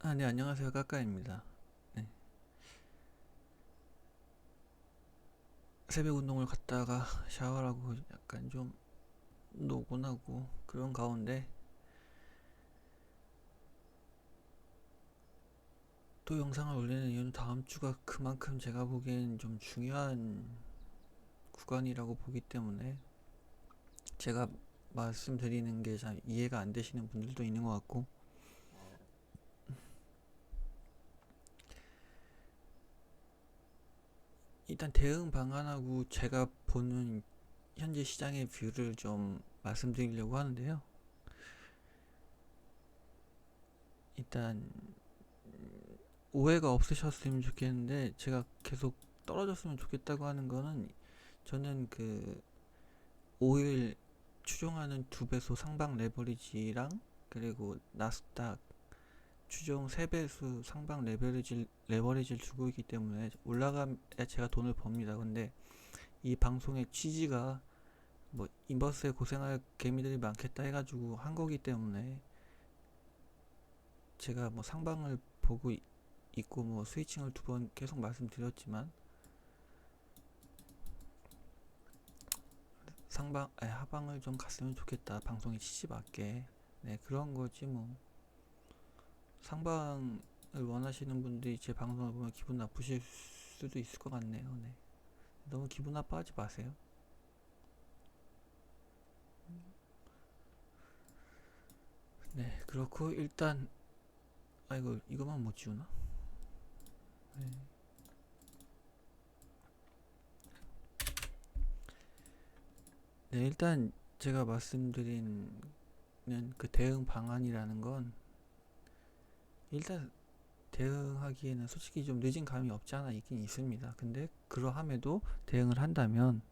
아, 네, 안녕하세요. 까까입니다. 네. 새벽 운동을 갔다가 샤워를 하고 약간 좀 노곤하고 그런 가운데 또 영상을 올리는 이유는 다음 주가 그만큼 제가 보기엔 좀 중요한 구간이라고 보기 때문에 제가 말씀드리는 게 잘 이해가 안 되시는 분들도 있는 것 같고 일단 대응 방안하고 제가 보는 현재 시장의 뷰를 좀 말씀드리려고 하는데요. 일단 오해가 없으셨으면 좋겠는데 제가 계속 떨어졌으면 좋겠다고 하는 거는 저는 그 5일 추종하는 두 배속 상방 레버리지랑 그리고 나스닥 추종 3배수 상방 레버리지, 레버리지를 주고 있기 때문에 올라가야 제가 돈을 법니다. 근데 이 방송의 취지가 뭐 인버스에 고생할 개미들이 많겠다 해가지고 한 거기 때문에 제가 뭐 상방을 보고 이- 있고 뭐 스위칭을 두 번 계속 말씀드렸지만 상방, 아니, 하방을 좀 갔으면 좋겠다. 방송의 취지 맞게. 네, 그런 거지 뭐. 상방을 원하시는 분들이 제 방송을 보면 기분 나쁘실 수도 있을 것 같네요. 네. 너무 기분 나빠하지 마세요. 네, 그렇고 일단 아이고 이거만 못 지우나? 네. 네, 일단 제가 말씀드린 그 대응 방안이라는 건 일단 대응하기에는 솔직히 좀 늦은 감이 없지 않아 있긴 있습니다. 근데 그러함에도 대응을 한다면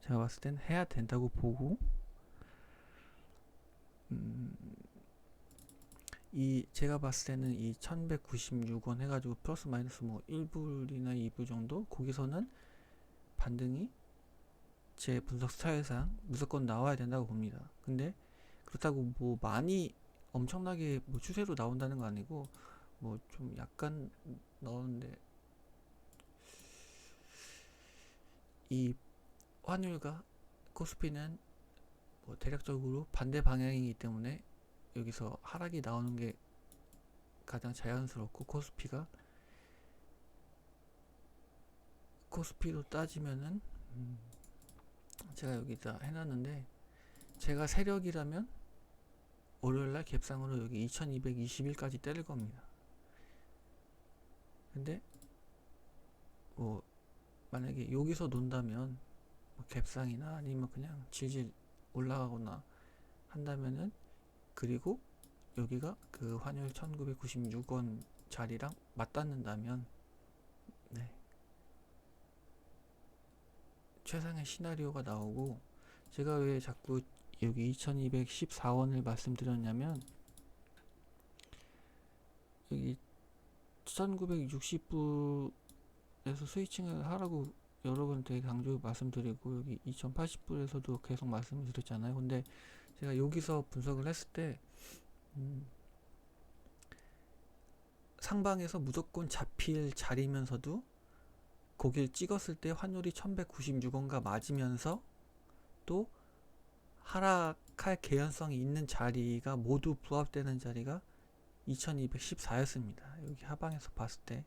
제가 봤을 땐 해야 된다고 보고 음, 이 제가 봤을 때는 이 1196원 해가지고 플러스 마이너스 뭐 1불이나 2불 정도 거기서는 반등이 제 분석 스타일상 무조건 나와야 된다고 봅니다. 근데 그렇다고 뭐 많이 엄청나게 뭐 추세로 나온다는 거 아니고 뭐 좀 약간 나오는데 이 환율과 코스피는 뭐 대략적으로 반대 방향이기 때문에 여기서 하락이 나오는 게 가장 자연스럽고 코스피가 코스피로 따지면은 음 제가 여기다 해놨는데 제가 세력이라면 월요일날 갭상으로 여기 2221까지 때릴 겁니다. 근데 뭐 만약에 여기서 논다면 뭐 갭상이나 아니면 그냥 질질 올라가거나 한다면은 그리고 여기가 그 환율 1996원 자리랑 맞닿는다면 네. 최상의 시나리오가 나오고 제가 왜 자꾸 여기 2214원을 말씀드렸냐면 여기 1960불에서 스위칭을 하라고 여러 번 되게 강조 말씀드리고 여기 2080불에서도 계속 말씀을 드렸잖아요. 근데 제가 여기서 분석을 했을 때 음, 상방에서 무조건 잡힐 자리면서도 거길 찍었을 때 환율이 1196원가 맞으면서 또 하락할 개연성이 있는 자리가 모두 부합되는 자리가 2214였습니다. 여기 하방에서 봤을 때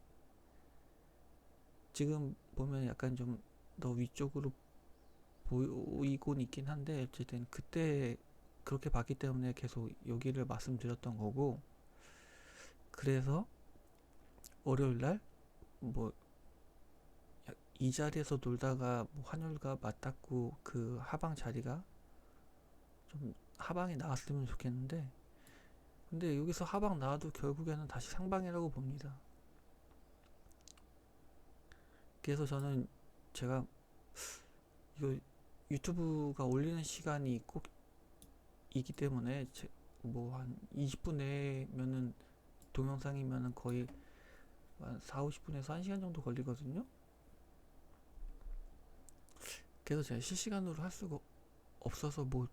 지금 보면 약간 좀 더 위쪽으로 보이곤 있긴 한데 어쨌든 그때 그렇게 봤기 때문에 계속 여기를 말씀드렸던 거고 그래서 월요일 날 뭐 이 자리에서 놀다가 뭐 환율과 맞닿고 그 하방 자리가 좀 하방이 나왔으면 좋겠는데 근데 여기서 하방 나와도 결국에는 다시 상방이라고 봅니다. 그래서 저는 제가 이거 유튜브가 올리는 시간이 꼭 이기 때문에 뭐 한 20분 내면은 동영상이면은 거의 한 4, 50분에서 1시간 정도 걸리거든요. 그래서 제가 실시간으로 할 수가 없어서 뭐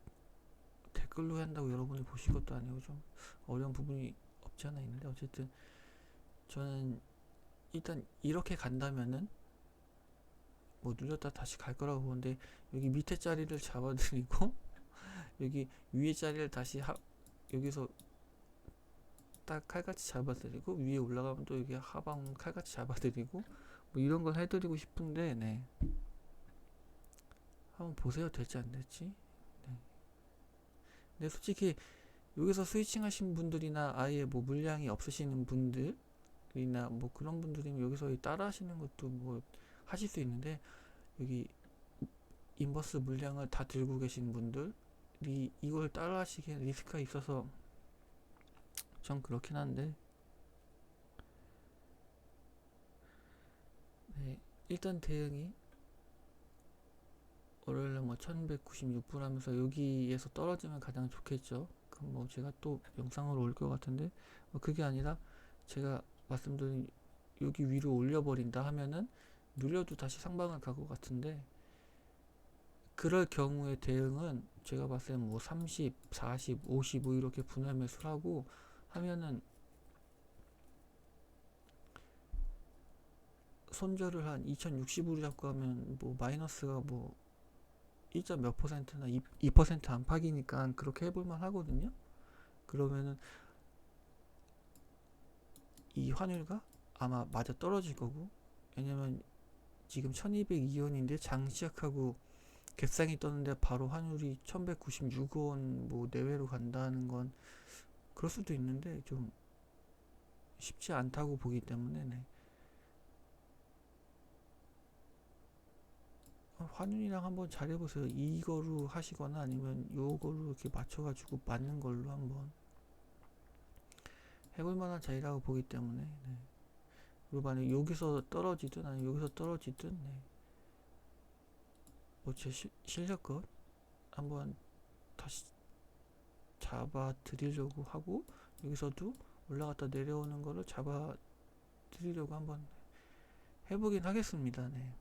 댓글로 한다고 여러분이 보실 것도 아니고 좀 어려운 부분이 없지 않아 있는데 어쨌든 저는 일단 이렇게 간다면은 뭐 눌렸다 다시 갈 거라고 보는데 여기 밑에 자리를 잡아드리고 여기 위에 자리를 다시 하, 여기서 딱 칼같이 잡아드리고 위에 올라가면 또 여기 하방 칼같이 잡아드리고 뭐 이런 걸 해드리고 싶은데 네 한번 보세요 될지 안 될지 네. 근데 솔직히 여기서 스위칭 하신 분들이나 아예 뭐 물량이 없으시는 분들이나 뭐 그런 분들이면 여기서 따라 하시는 것도 뭐 하실 수 있는데 여기 인버스 물량을 다 들고 계신 분들이 이걸 따라 하시기엔 리스크가 있어서 전 그렇긴 한데. 네 일단 대응이 월요일에 뭐 1196불 하면서 여기에서 떨어지면 가장 좋겠죠. 그럼 뭐 제가 또 영상으로 올 것 같은데 뭐 그게 아니라 제가 말씀드린 여기 위로 올려버린다 하면은 눌려도 다시 상방을 갈 것 같은데 그럴 경우의 대응은 제가 봤을 때는 뭐 30, 40, 55 이렇게 분할 매수를 하고 하면은 손절을 한 2060으로 잡고 하면 뭐 마이너스가 뭐 1. 몇 퍼센트나 2, 2% 안팎이니까 그렇게 해볼만 하거든요. 그러면은 이 환율과 아마 맞아 떨어질 거고 왜냐면 지금 1202원인데 장 시작하고 갭상이 떴는데 바로 환율이 1196원 뭐 내외로 간다는 건 그럴 수도 있는데 좀 쉽지 않다고 보기 때문에 네. 환율이랑 한번 잘해보세요. 이거로 하시거나 아니면 요거로 이렇게 맞춰가지고 맞는 걸로 한번 해볼 만한 자리라고 보기 때문에 네. 그리고 만약 여기서 떨어지든 아니면 여기서 떨어지든 네. 뭐제 실력껏 한번 다시 잡아 드리려고 하고 여기서도 올라갔다 내려오는 거를 잡아 드리려고 한번 해보긴 하겠습니다. 네.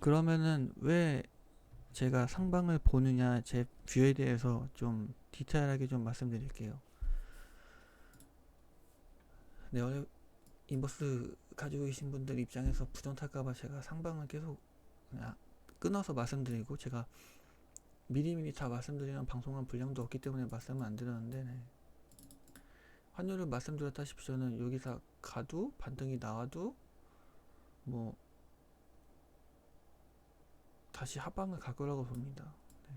그러면은 왜 제가 상방을 보느냐 제 뷰에 대해서 좀 디테일하게 좀 말씀드릴게요. 네, 인버스 가지고 계신 분들 입장에서 부정 탈까봐 제가 상방을 계속 끊어서 말씀드리고 제가 미리미리 다 말씀드리는 방송한 분량도 없기 때문에 말씀을 안 드렸는데 네. 환율을 말씀드렸다시피 저는 여기서 가도 반등이 나와도 뭐 다시 하방을 갈 거라고 봅니다. 네.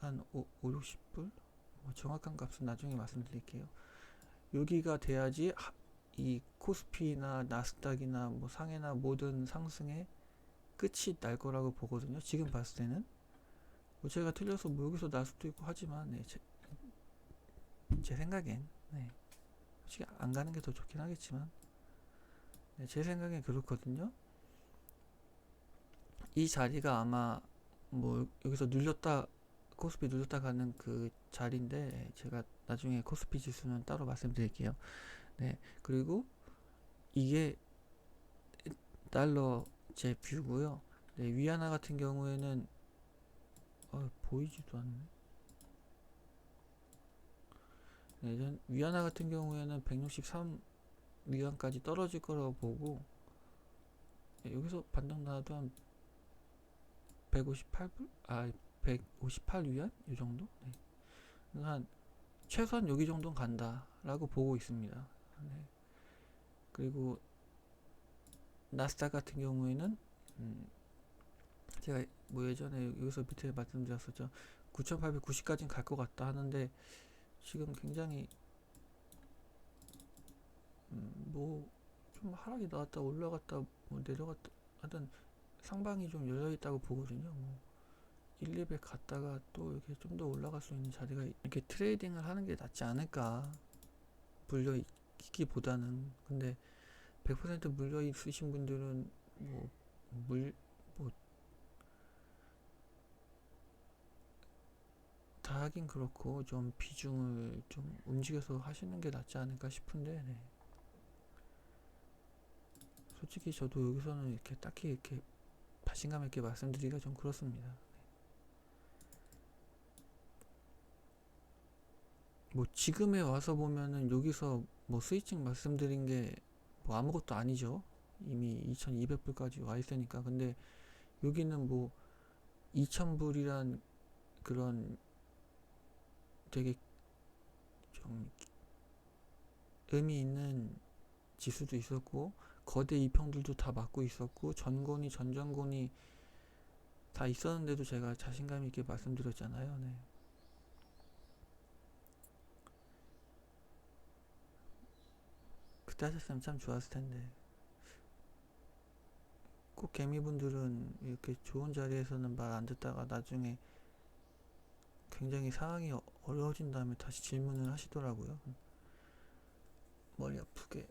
한 5, 5, 60불? 뭐 정확한 값은 나중에 말씀드릴게요. 여기가 돼야지 하, 이 코스피나 나스닥이나 뭐 상해나 모든 상승의 끝이 날 거라고 보거든요. 지금 봤을 때는 뭐 제가 틀려서 뭐 여기서 날 수도 있고 하지만 네, 제, 제 생각엔 네, 솔직히 안 가는 게 더 좋긴 하겠지만 네, 제 생각엔 그렇거든요. 이 자리가 아마 뭐 여기서 눌렸다 코스피 눌렸다 가는 그 자리인데 제가 나중에 코스피 지수는 따로 말씀드릴게요. 네 그리고 이게 달러 제 뷰고요. 네, 위안화 같은 경우에는 어, 보이지도 않네. 네, 전 위안화 같은 경우에는 163 위안까지 떨어질 거라고 보고 네, 여기서 반등 나도 한 158불? 아, 158 위안? 이 정도? 네. 한 최소한 여기 정도는 간다 라고 보고 있습니다. 네. 그리고 나스닥 같은 경우에는 음, 제가 뭐 예전에 여기서 밑에 말씀드렸었죠. 9,890까지는 갈 것 같다 하는데 지금 굉장히 음, 뭐 좀 하락이 나왔다 올라갔다 뭐 내려갔다 하여튼 상방이 좀 열려 있다고 보거든요. 뭐 1, 200 갔다가 또 이렇게 좀 더 올라갈 수 있는 자리가 이렇게 트레이딩을 하는 게 낫지 않을까 물려 있기보다는 근데 100% 물려 있으신 분들은 뭐 물 뭐 다 하긴 그렇고 좀 비중을 좀 움직여서 하시는 게 낫지 않을까 싶은데 네. 솔직히 저도 여기서는 이렇게 딱히 이렇게 자신감 있게 말씀드리기가 좀 그렇습니다. 뭐 지금에 와서 보면은 여기서 뭐 스위칭 말씀드린 게 뭐 아무것도 아니죠. 이미 2200불까지 와 있으니까. 근데 여기는 뭐 2000불이란 그런 되게 좀 의미 있는 지수도 있었고 거대 이평들도 다 맞고 있었고 전권이 전전권이 다 있었는데도 제가 자신감 있게 말씀드렸잖아요. 네. 그때 하셨으면 참 좋았을 텐데 꼭 개미분들은 이렇게 좋은 자리에서는 말 안 듣다가 나중에 굉장히 상황이 어- 어려워진 다음에 다시 질문을 하시더라고요. 머리 아프게.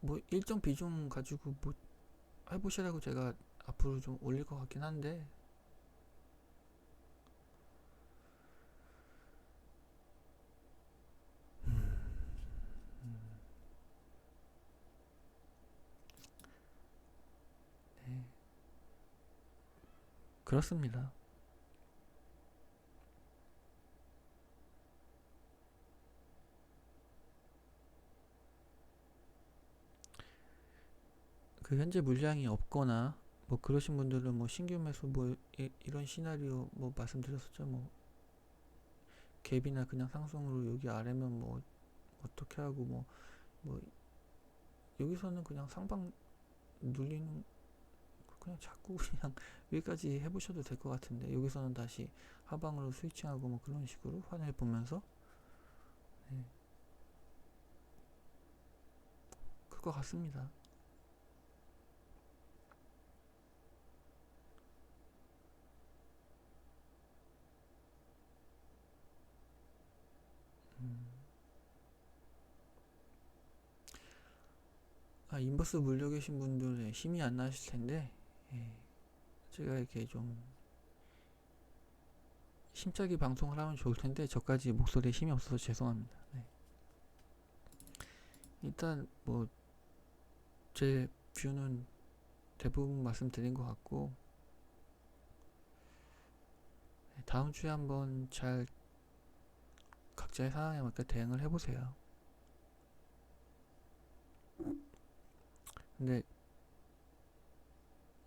뭐 일정 비중 가지고 뭐 해보시라고 제가 앞으로 좀 올릴 것 같긴 한데 네. 그렇습니다. 그 현재 물량이 없거나 뭐 그러신 분들은 뭐 신규 매수 뭐 이, 이런 시나리오 뭐 말씀드렸었죠 뭐 갭이나 그냥 상승으로 여기 아래면 뭐 어떻게 하고 뭐뭐 여기서는 그냥 상방 눌리는 그냥 자꾸 그냥 여기까지 해보셔도 될 것 같은데 여기서는 다시 하방으로 스위칭하고 뭐 그런 식으로 환을 보면서 네. 그거 같습니다. 아, 인버스 물려 계신 분들 힘이 안 나실 텐데, 예. 제가 이렇게 좀 힘차게 방송을 하면 좋을 텐데, 저까지 목소리에 힘이 없어서 죄송합니다. 네. 일단, 뭐, 제 뷰는 대부분 말씀드린 것 같고, 네, 다음 주에 한번 잘 각자의 상황에 맞게 대응을 해보세요. 근데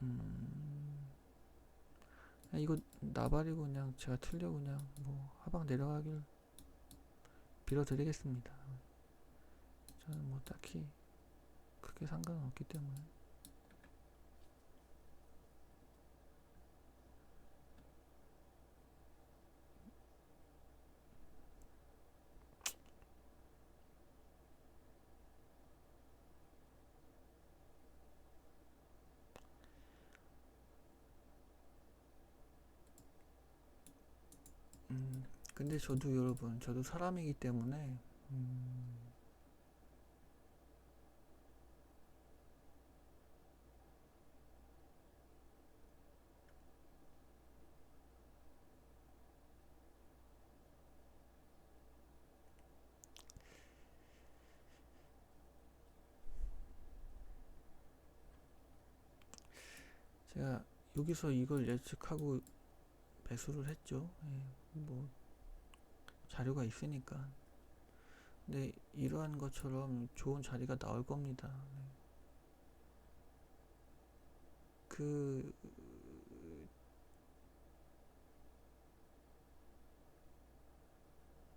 음, 이거 나발이고 그냥 제가 틀려 그냥 뭐 하방 내려가길 빌어드리겠습니다. 저는 뭐 딱히 크게 상관은 없기 때문에. 음, 근데 저도 여러분, 저도 사람이기 때문에, 음, 제가 여기서 이걸 예측하고 매수를 했죠. 예, 뭐, 자료가 있으니까. 근데 이러한 것처럼 좋은 자리가 나올 겁니다. 네. 그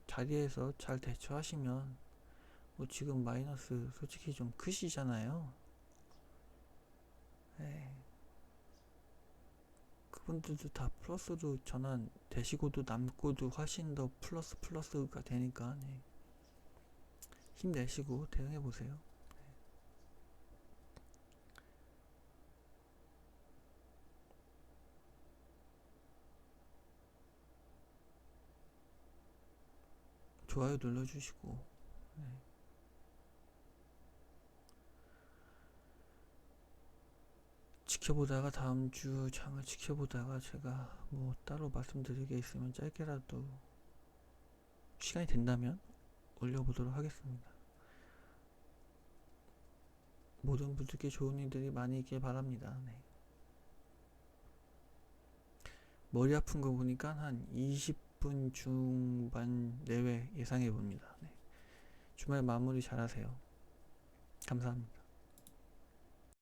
자리에서 잘 대처하시면 뭐 지금 마이너스 솔직히 좀 크시잖아요. 네. 그분들도 다 플러스로 전환 되시고도 남고도 훨씬 더 플러스 플러스가 되니까 네. 힘내시고 대응해 보세요. 좋아요 눌러주시고 네. 지켜보다가 다음 주 장을 지켜보다가 제가 뭐 따로 말씀드릴 게 있으면 짧게라도 시간이 된다면 올려보도록 하겠습니다. 모든 분들께 좋은 일들이 많이 있길 바랍니다. 네. 머리 아픈 거 보니까 한 20분 중반 내외 예상해 봅니다. 네. 주말 마무리 잘 하세요. 감사합니다.